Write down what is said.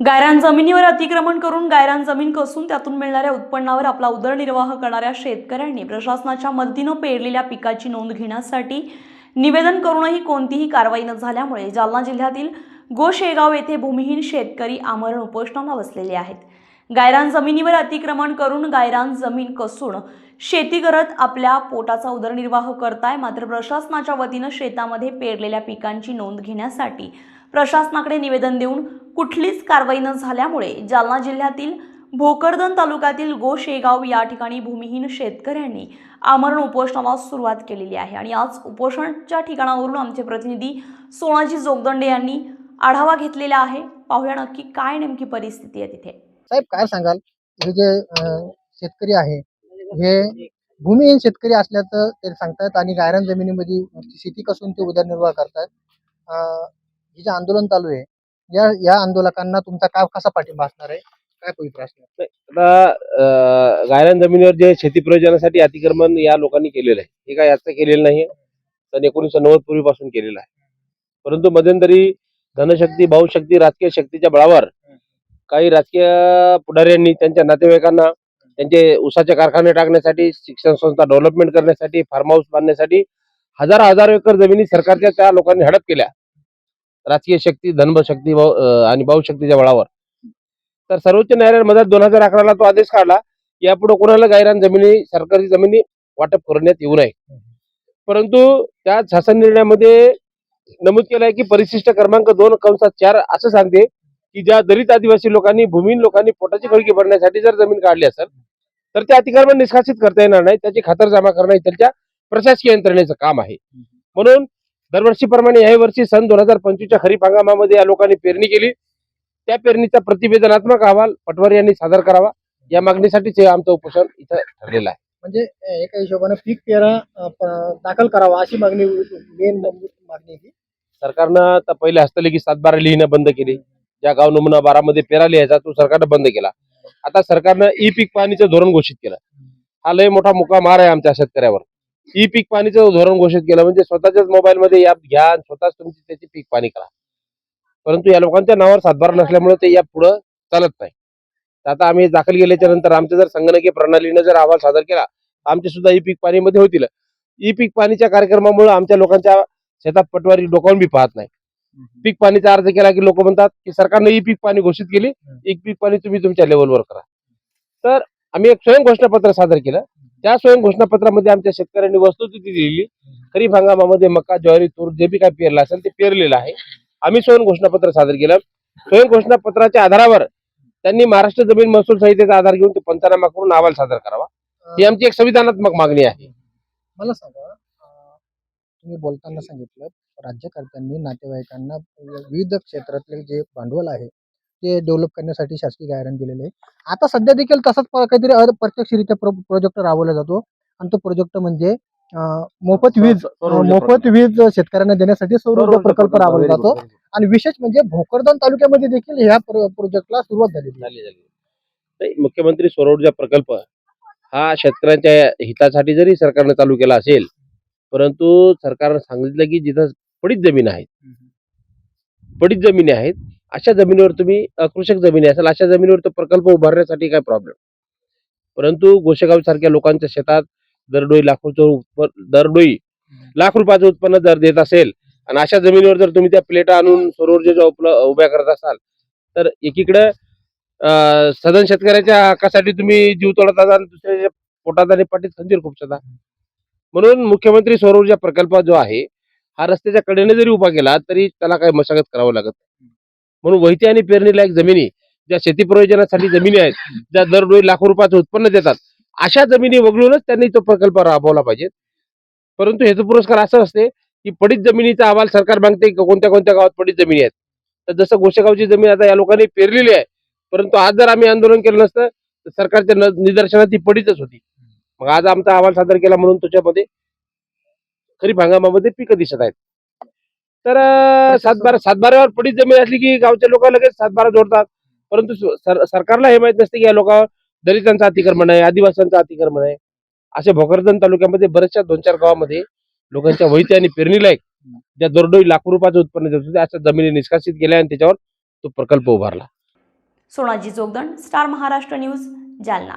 गायरान जमिनीवर अतिक्रमण करून गायरान जमीन कसून त्यातून मिळणाऱ्या उत्पन्नावर आपला उदरनिर्वाह करणाऱ्या शेतकऱ्यांनी प्रशासनाच्या मदतीनं पेरलेल्या पिकाची नोंद घेण्यासाठी निवेदन करूनही कोणतीही कारवाई न झाल्यामुळे जालना जिल्ह्यातील गोशेगाव येथे भूमिहीन शेतकरी आमरण उपोषणाला बसलेले आहेत. गायरान जमिनीवर अतिक्रमण करून गायरान जमीन कसून शेती करत आपल्या पोटाचा उदरनिर्वाह करताय मात्र प्रशासनाच्या वतीनं शेतामध्ये पेरलेल्या पिकांची नोंद घेण्यासाठी प्रशासनाकडे निवेदन देऊन कुठलीच कारवाई न झाल्यामुळे जालना जिल्ह्यातील भोकरदन तालुक्यातील गोशेगाव या ठिकाणी भूमिहीन शेतकऱ्यांनी आमरण उपोषणाला सुरुवात केलेली आहे. आणि आज उपोषणच्या ठिकाणावरून आमचे प्रतिनिधी सोनाजी जोगदंडे यांनी आढावा घेतलेला आहे. पाहूया नक्की काय नेमकी परिस्थिती आहे तिथे. साहेब काय सांगाल? हे जे शेतकरी आहे हे भूमिहीन शेतकरी असल्याचं ते सांगतायत आणि गायरान जमिनीमध्ये शेती कसून ते उदरनिर्वाह करतात हे जे आंदोलन चालू आहे या या आंदोलकांना तुमचा काय कसा पाठिंबा असणार आहे? काय पवित्र असणार? आता गायरान जमिनीवर जे शेती प्रयोजनासाठी अतिक्रमण या लोकांनी केलेलं आहे. हे काय याचं केलेलं नाही सन एकोणीसशे नव्वद पूर्वीपासून केलेलं आहे. परंतु मध्यंतरी धनशक्ती भाऊशक्ती राजकीय शक्तीच्या बळावर काही राजकीय पुढाऱ्यांनी त्यांच्या नातेवाईकांना त्यांचे उसाचे कारखाने टाकण्यासाठी शिक्षण संस्था डेव्हलपमेंट करण्यासाठी फार्म हाऊस बांधण्यासाठी हजार हजार एकर जमिनी सरकारच्या त्या लोकांनी हडप केल्या. राजकीय शक्ती धनशक्ती आणि भाऊशक्तीच्या बळावर. तर सर्वोच्च न्यायालयाने मधात दोन हजार अकराला तो आदेश काढला यापुढे कोणाला गायरान जमिनी सरकारी जमिनी वाटप करण्यात येऊ नये. परंतु त्या शासन निर्णयामध्ये नमूद केलं आहे की परिशिष्ट क्रमांक दोन कंसात चार असं सांगते की ज्या दलित आदिवासी लोकांनी भूमीन लोकांनी पोटाची खळकी भरण्यासाठी जर जमीन काढली असेल तर ते अतिक्रमण निष्कासित करता येणार नाही त्याची खातरजमा करणं त्यांच्या प्रशासकीय यंत्रणेचं काम आहे. म्हणून दरवर्षीप्रमाणे याही वर्षी सन दोन हजार पंचवीसच्या खरीप हंगामामध्ये या लोकांनी पेरणी केली. त्या पेरणीचा प्रतिवेदनात्मक अहवाल पटवारी यांनी सादर करावा. या मागणीसाठीच हे आमचं उपोषण इथं ठरलेलं आहे. म्हणजे एका हिशोबाने पीक पेरा दाखल करावा अशी मागणी मेन मागणी ती. सरकारनं आता पहिले हस्तलेखी सातबारा लिहिणं बंद केली. ज्या गाव नमुना बारामध्ये पेरा लिहायचा तो सरकारनं बंद केला. आता सरकारनं ई पीक पाणीचं धोरण घोषित केलं. हा लय मोठा मुका मार आहे आमच्या शेतकऱ्यावर. ई पीक पाणीचं धोरण घोषित केलं. म्हणजे स्वतःच्याच मोबाईलमध्ये ॲप घ्या आणि स्वतःच तुमची त्याची पीक पाणी करा. परंतु या लोकांच्या नावावर सातबारा नसल्यामुळे ते या पुढं चालत नाही. आता आम्ही दाखल केल्याच्यानंतर आमचं जर संगणकीय प्रणालीनं जर अहवाल सादर केला तर आमचे सुद्धा ई पीक पाणीमध्ये होतील. ई पीक पाणीच्या कार्यक्रमामुळे आमच्या लोकांच्या शेतात पटवारी डोकावून बी पाहत नाही. पीक पाणीचा अर्ज केला की लोक म्हणतात की सरकारने ई पीक पाणी घोषित केली ई पीक पाणी तुम्ही तुमच्या लेवलवर करा. तर आम्ही एक स्वयं घोषणापत्र सादर केलं. त्या स्वयं घोषणापत्रामध्ये आमच्या शेतकऱ्यांनी वस्तुस्थिती दिली खरीप हंगामामध्ये मका ज्वारी तूर जे बी काय पेरलं असेल ते पेरलेलं आहे. आम्ही स्वयं घोषणापत्र सादर केलं. स्वयं घोषणापत्राच्या आधारावर त्यांनी महाराष्ट्र जमीन महसूल संहितेचा आधार घेऊन ते पंचनामा करून अहवाल सादर करावा. ही आमची एक संविधानात्मक मागणी आहे. मला सांगा तुम्ही बोलताना सांगितलं राज्यकर्त्यांनी नातेवाईकांना विविध क्षेत्रातले जे भांडवल आहे ते डेव्हलप करण्यासाठी शासकीय गायरान दिलेले आहे. आता सध्या देखील तसाच काहीतरी अप्रत्यक्षरित्या प्रोजेक्ट राबवला जातो. आणि तो प्रोजेक्ट म्हणजे मोफत वीज मोफत वीज शेतकऱ्यांना देण्यासाठी सौर ऊर्जा प्रकल्प राबवला जातो. आणि विशेष म्हणजे भोकरदन तालुक्यामध्ये देखील ह्या प्रोजेक्टला सुरुवात झाली मुख्यमंत्री सौर ऊर्जा प्रकल्प हा शेतकऱ्यांच्या हितासाठी जरी सरकारनं चालू केला असेल परंतु सरकारनं सांगितलं की जिथं पडीत जमीन आहेत पडीत जमिनी आहेत अशा जमिनीवर तुम्ही कृषक जमिनी असाल अशा जमिनीवर तो प्रकल्प उभारण्यासाठी काय प्रॉब्लेम परंतु गोसेगाव सारख्या लोकांच्या शेतात दरडोई लाखोचं दरडोई लाख रुपयाचं उत्पन्न जर देत असेल आणि अशा जमिनीवर जर तुम्ही त्या प्लेटा आणून सौर ऊर्जेच्या उभ्या करत असाल तर एकीकडे सदन शेतकऱ्याच्या हक्कासाठी तुम्ही जीव तोडत असाल दुसऱ्याच्या पोटात आणि पाठीत खंजीर खुपसता म्हणून मुख्यमंत्री सौर ऊर्जा प्रकल्प जो आहे हा रस्त्याच्या कडेने जरी उभा केला तरी त्याला काही मशागत करावं लागत नाही. म्हणून वहिती आणि पेरणीलायक जमिनी ज्या शेती प्रयोजनासाठी जमिनी आहेत ज्या दरडोई लाखो रुपयाचं उत्पन्न देतात अशा जमिनी वगळूनच त्यांनी तो प्रकल्प राबवला पाहिजे. परंतु हेतू पुरस्कार असं असते की पडीत जमिनीचा अहवाल सरकार मागते की कोणत्या कोणत्या गावात पडीत जमिनी आहेत. तर जसं गोसेगावची जमीन आता या लोकांनी पेरलेली आहे परंतु आज जर आम्ही आंदोलन केलं नसतं तर सरकारच्या निदर्शनात ती पडीतच होती. मग आज आमचा अहवाल सादर केला म्हणून त्याच्यामध्ये खरीप हंगामामध्ये पिकं दिसत आहेत. तर सातबारा सातबाऱ्यावर पडीत जमीन असली की गावच्या लोक लगेच सातबारा जोडतात. परंतु सर- सरकारला हे माहीत नसते की या लोकांवर दलितांचं अतिक्रमण आहे आदिवासींचं अतिक्रमण आहे. असे भोकरदन तालुक्यामध्ये बऱ्याचशा दोन चार गावामध्ये लोकांच्या वहिती आणि पेरणी लायक ज्या दरडोई लाखो रुपयाचं उत्पन्न देत होते अशा जमिनी निष्कासित केल्या आणि त्याच्यावर तो प्रकल्प उभारला. Sonaji Jogdand star Maharashtra news Jalna.